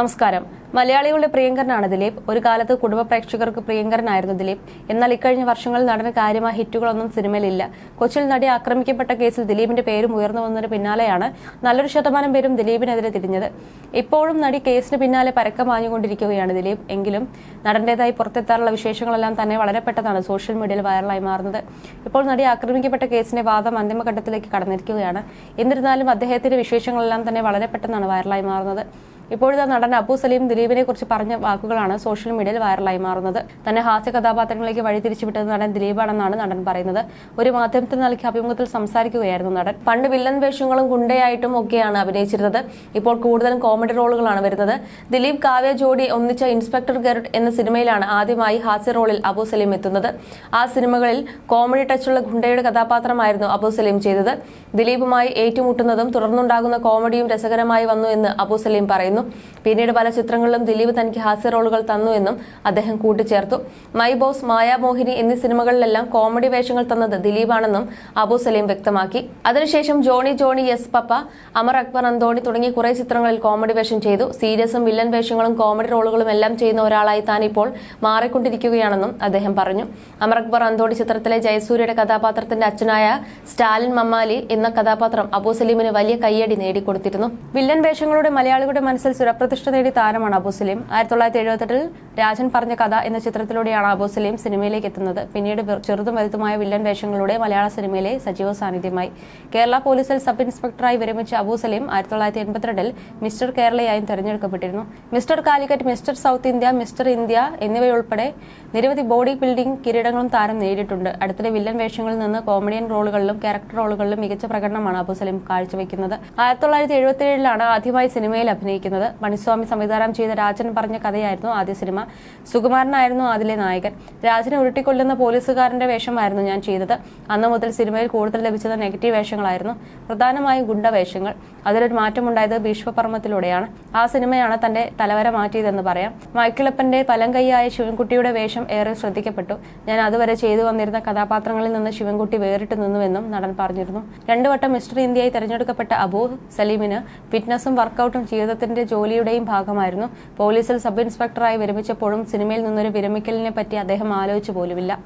നമസ്കാരം. മലയാളികളുടെ പ്രിയങ്കരനാണ് ദിലീപ്. ഒരു കാലത്ത് കുടുംബ പ്രേക്ഷകർക്ക് പ്രിയങ്കരനായിരുന്നു ദിലീപ്. എന്നാൽ ഇക്കഴിഞ്ഞ വർഷങ്ങളിൽ നടന്ന കാര്യമായ ഹിറ്റുകളൊന്നും സിനിമയിലില്ല. കൊച്ചിയിൽ നടി ആക്രമിക്കപ്പെട്ട കേസിൽ ദിലീപിന്റെ പേരും ഉയർന്നു വന്നതിന് പിന്നാലെയാണ് നല്ലൊരു ശതമാനം പേരും ദിലീപിനെതിരെ തിരിഞ്ഞത്. ഇപ്പോഴും നടി കേസിന് പിന്നാലെ പരക്കം വാങ്ങിക്കൊണ്ടിരിക്കുകയാണ് ദിലീപ്. എങ്കിലും നടന്റേതായി പുറത്തെത്താറുള്ള വിശേഷങ്ങളെല്ലാം തന്നെ വളരെ പെട്ടെന്നാണ് സോഷ്യൽ മീഡിയയിൽ വൈറലായി മാറുന്നത്. ഇപ്പോൾ നടി ആക്രമിക്കപ്പെട്ട കേസിന്റെ വാദം അന്തിമഘട്ടത്തിലേക്ക് കടന്നിരിക്കുകയാണ്. എന്നിരുന്നാലും അദ്ദേഹത്തിന്റെ വിശേഷങ്ങളെല്ലാം തന്നെ വളരെ പെട്ടെന്നാണ് വൈറലായി മാറുന്നത്. ഇപ്പോഴത്തെ നടൻ അബു സലീം ദിലീപിനെ കുറിച്ച് പറഞ്ഞ വാക്കുകളാണ് സോഷ്യൽ മീഡിയയിൽ വൈറലായി മാറുന്നത്. തന്നെ ഹാസ്യ കഥാപാത്രങ്ങളിലേക്ക് വഴിതിരിച്ചു തിരിച്ചുവിട്ടത് നടൻ ദിലീപാണെന്നാണ് നടൻ പറയുന്നത്. ഒരു മാധ്യമത്തിന് നൽകിയ അഭിമുഖത്തിൽ സംസാരിക്കുകയായിരുന്നു നടൻ. പണ്ട് വില്ലൻ വേഷങ്ങളും ഗുണ്ടയായിട്ടും ഒക്കെയാണ് അഭിനയിച്ചിരുന്നത്. ഇപ്പോൾ കൂടുതലും കോമഡി റോളുകളാണ് വരുന്നത്. ദിലീപ് കാവ്യ ജോഡി ഒന്നിച്ച ഇൻസ്പെക്ടർ ഗരുഡ് എന്ന സിനിമയിലാണ് ആദ്യമായി ഹാസ്യ റോളിൽ അബു സലീം എത്തുന്നത്. ആ സിനിമകളിൽ കോമഡി ടച്ചുള്ള ഗുണ്ടയുടെ കഥാപാത്രമായിരുന്നു അബു സലീം ചെയ്തത്. ദിലീപുമായി ഏറ്റുമുട്ടുന്നതും തുടർന്നുണ്ടാകുന്ന കോമഡിയും രസകരമായി വന്നു എന്ന് അബു സലീം പറയുന്നു. പിന്നീട് പല ചിത്രങ്ങളിലും ദിലീപ് തനിക്ക് ഹാസ്യ റോളുകൾ തന്നു എന്നും അദ്ദേഹം കൂട്ടിച്ചേർത്തു. മൈ ബോസ് മായാമോഹിനി എന്നീ സിനിമകളിലെല്ലാം കോമഡി വേഷങ്ങൾ തന്നത് ദിലീപാണെന്നും അബു സലീം വ്യക്തമാക്കി. അതിനുശേഷം Johnny Johnny yes papa Amar Akbar Anthony തുടങ്ങിയ കുറേ ചിത്രങ്ങളിൽ കോമഡി വേഷം ചെയ്തു. സീരിയസും വില്ലൻ വേഷങ്ങളും കോമഡി റോളുകളും എല്ലാം ചെയ്യുന്ന ഒരാളായി താൻ ഇപ്പോൾ മാറിക്കൊണ്ടിരിക്കുകയാണെന്നും അദ്ദേഹം പറഞ്ഞു. അമർ അക്ബർ അന്തോണി ചിത്രത്തിലെ ജയസൂര്യയുടെ കഥാപാത്രത്തിന്റെ അച്ഛനായ സ്റ്റാലിൻ മമ്മാലി എന്ന കഥാപാത്രം അബു സലീമിന് വലിയ കയ്യടി നേടിക്കൊടുത്തിരുന്നു. വില്ലൻ വേഷങ്ങളുടെ മലയാളികളുടെ മനസ്സിൽ സുരപ്രതിഷ്ഠ നേടിയ താരമാണ് അബു സലീം. ആയിരത്തി തൊള്ളായിരത്തി എഴുപത്തെട്ടിൽ രാജൻ പറഞ്ഞ കഥ എന്ന ചിത്രത്തിലൂടെയാണ് അബു സലീം സിനിമയിലേക്ക് എത്തുന്നത്. പിന്നീട് ചെറുതും വലുതുമായ വില്ലൻ വേഷങ്ങളുടെ മലയാള സിനിമയിലെ സജീവ സാന്നിധ്യമായി. കേരള പോലീസിൽ സബ് ഇൻസ്പെക്ടറായി വിരമിച്ച അബു സലീം ആയിരത്തി തൊള്ളായിരത്തി എൺപത്തിരണ്ടിൽ മിസ്റ്റർ കേരളയായും തെരഞ്ഞെടുക്കപ്പെട്ടിരുന്നു. Mister Calicut mister south India mister India എന്നിവയുൾപ്പെടെ നിരവധി ബോഡി ബിൽഡിംഗ് കിരീടങ്ങളും താരം നേടിയിട്ടുണ്ട്. അടുത്തിടെ വില്ലൻ വേഷങ്ങളിൽ നിന്ന് കോമഡിയൻ റോളുകളിലും ക്യാരക്ടർ റോളുകളിലും മികച്ച പ്രകടനമാണ് അബു സലീം കാഴ്ചവെക്കുന്നത്. ആയിരത്തി തൊള്ളായിരത്തി എഴുപത്തിയേഴിലാണ് ആദ്യമായി സിനിമയിൽ അഭിനയിക്കുന്നത്. മണിസ്വാമി സംവിധാനം ചെയ്ത രാജൻ പറഞ്ഞ കഥയായിരുന്നു ആദ്യ സിനിമ. സുകുമാരനായിരുന്നു അതിലെ നായകൻ. രാജനെ ഉരുട്ടിക്കൊല്ലുന്ന പോലീസുകാരന്റെ വേഷമായിരുന്നു ഞാൻ ചെയ്തത്. അന്ന് മുതൽ സിനിമയിൽ കൂടുതൽ ലഭിച്ചത് നെഗറ്റീവ് വേഷങ്ങളായിരുന്നു. പ്രധാനമായും ഗുണ്ട വേഷങ്ങൾ. അതിലൊരു മാറ്റമുണ്ടായത് ഭീഷ്മപർമ്മത്തിലൂടെയാണ്. ആ സിനിമയാണ് തന്റെ തലവര മാറ്റിയതെന്ന് പറയാം. മൈക്കിളപ്പന്റെ പലങ്കൈയായ ശിവൻകുട്ടിയുടെ വേഷം ഏറെ ശ്രദ്ധിക്കപ്പെട്ടു. ഞാൻ അതുവരെ ചെയ്തു വന്നിരുന്ന കഥാപാത്രങ്ങളിൽ നിന്ന് ശിവൻകുട്ടി വേറിട്ട് നിന്നുവെന്നും നടൻ പറഞ്ഞിരുന്നു. രണ്ടുവട്ടം മിസ്റ്റർ ഇന്ത്യയായി തെരഞ്ഞെടുക്കപ്പെട്ട അബൂ സലീമിന് ഫിറ്റ്നസും വർക്കൗട്ടും ജീവിതത്തിന്റെ ജോലിയുടെയും ഭാഗമായിരുന്നു. പോലീസിൽ സബ് ഇൻസ്പെക്ടറായി വിരമിച്ചപ്പോഴും സിനിമയിൽ നിന്നൊരു വിരമിക്കലിനെ പറ്റി അദ്ദേഹം ആലോചിച്ചു പോലുമില്ല.